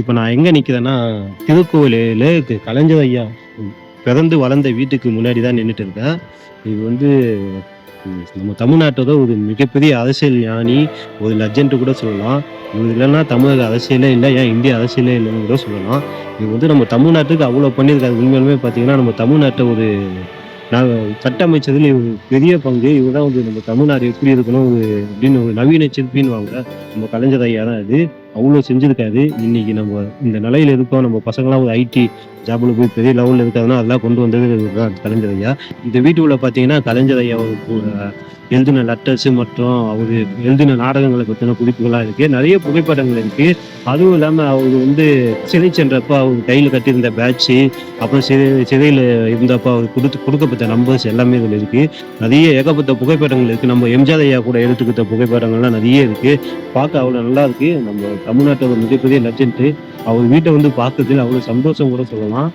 இப்போ நான் எங்கே நிற்கிறேன்னா திருக்கோவிலில் கலைஞர் ஐயா பிறந்து வளர்ந்த வீட்டுக்கு முன்னாடி தான் நின்றுட்டு இருக்கேன் இது வந்து நம்ம தமிழ்நாட்டோட ஒரு மிகப்பெரிய அரசியல் ஞானி ஒரு லெஜண்ட் கூட சொல்லலாம். இவர் இல்லைன்னா தமிழக அரசியலே இல்லை ஏன் இந்திய அரசியலே இல்லைன்னு கூட சொல்லலாம். இது வந்து நம்ம தமிழ்நாட்டுக்கு அவ்வளோ பண்ணியிருக்காரு. உண்மையிலுமே பார்த்தீங்கன்னா நம்ம தமிழ்நாட்டை ஒரு நான் கட்டமைச்சதுல இவர் பெரிய பங்கு. இவர் தான் வந்து நம்ம தமிழ்நாடு எப்படி இருக்கணும் அப்படின்னு ஒரு நவீன சிற்பின்னு வாங்க. நம்ம கலைஞர் ஐயா தான் இது அவ்வளோ செஞ்சிருக்காரு. இன்னைக்கு நம்ம இந்த நிலையில இருக்கோம். நம்ம பசங்களாம் ஒரு ஐடி ஜாப்ல போய் பெரிய லெவலில் இருக்காதுன்னா அதெல்லாம் கொண்டு வந்தது தான் கலைஞர் ஐயா. இந்த வீட்டுக்குள்ள பார்த்தீங்கன்னா கலைஞர் ஐயா ஒரு எழுதின லெட்டர்ஸ் மற்றும் அவர் எழுதின நாடகங்களை பற்றின குறிப்புகளாக இருக்குது நிறைய புகைப்படங்கள் இருக்குது அதுவும் இல்லாமல் அவர் வந்து சிறை சென்றப்போ அவங்க கையில் கட்டியிருந்த பேட்சு அப்புறம் சிறை சிறையில் இருந்தப்போ அவர் கொடுத்து கொடுக்கப்பட்ட நம்பர்ஸ் எல்லாமே இதில் இருக்கு. நிறைய ஏகப்பட்ட புகைப்படங்கள் இருக்கு. நம்ம எம்ஜிஆர் ஐயா கூட எடுத்துக்கிட்ட புகைப்படங்கள்லாம் நிறைய இருக்கு. பார்க்க அவ்வளோ நல்லா இருக்கு. நம்ம தமிழ்நாட்டோட மிகப்பெரிய லெஜெண்ட் அவர் வீட்டை வந்து பார்க்கறதுல அவ்வளோ சந்தோஷம் கூட சொல்லலாம்.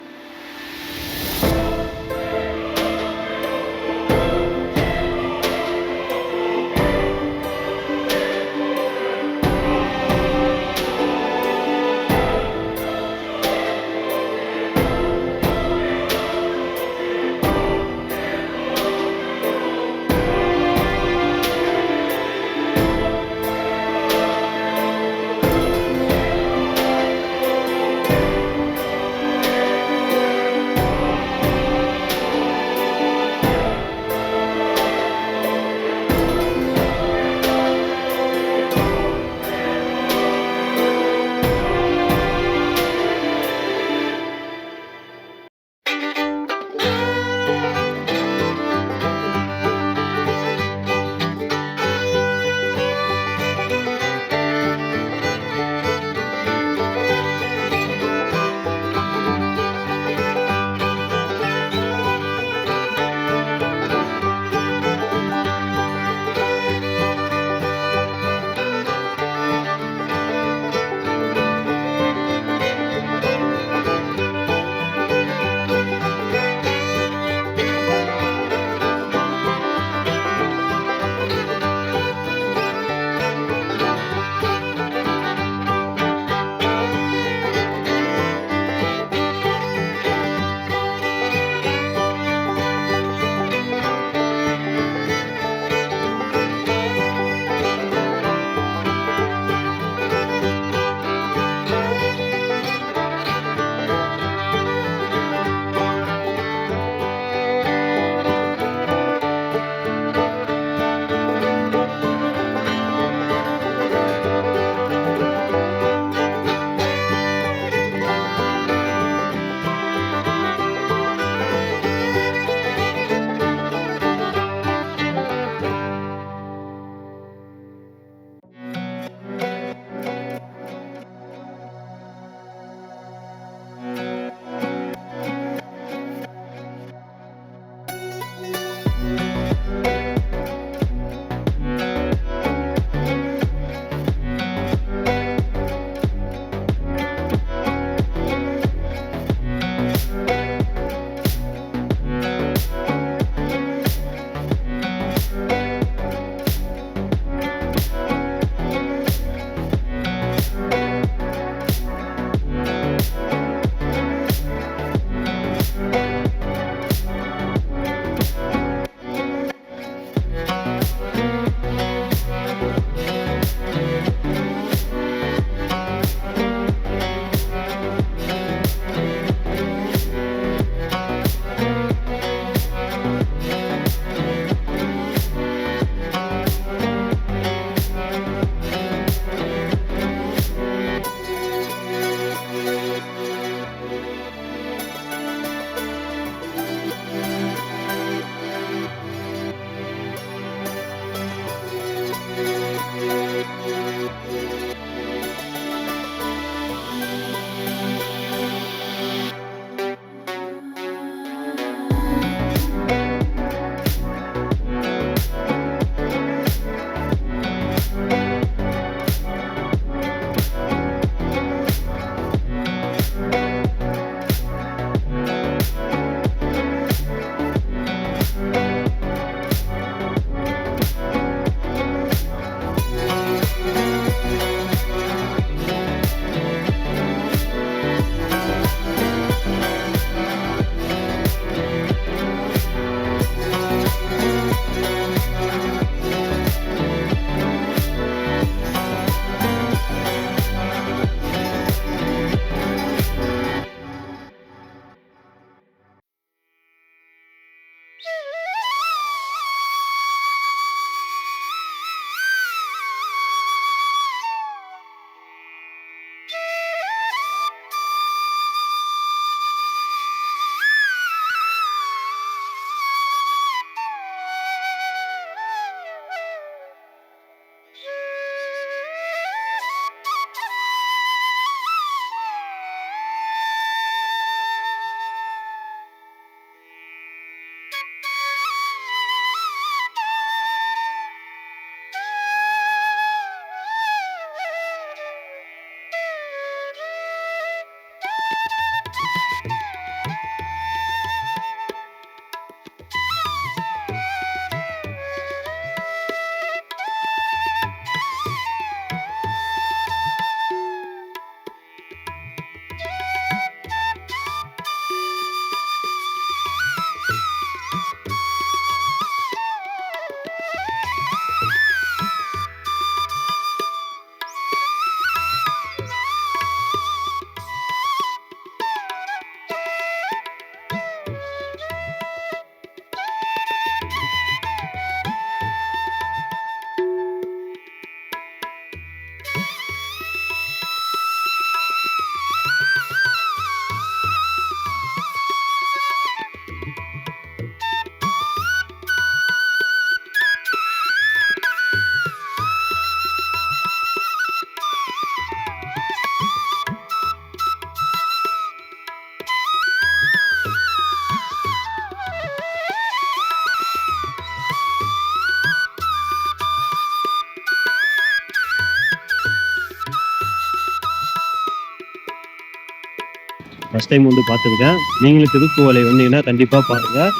ஃபர்ஸ்ட் டைம் வந்து பார்த்துருக்கேன். நீங்களும் திருக்குவளை வந்தீங்கன்னா கண்டிப்பாக பாருங்கள்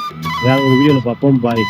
வேறு ஒரு வீடியோவில் பார்ப்போம். பாய்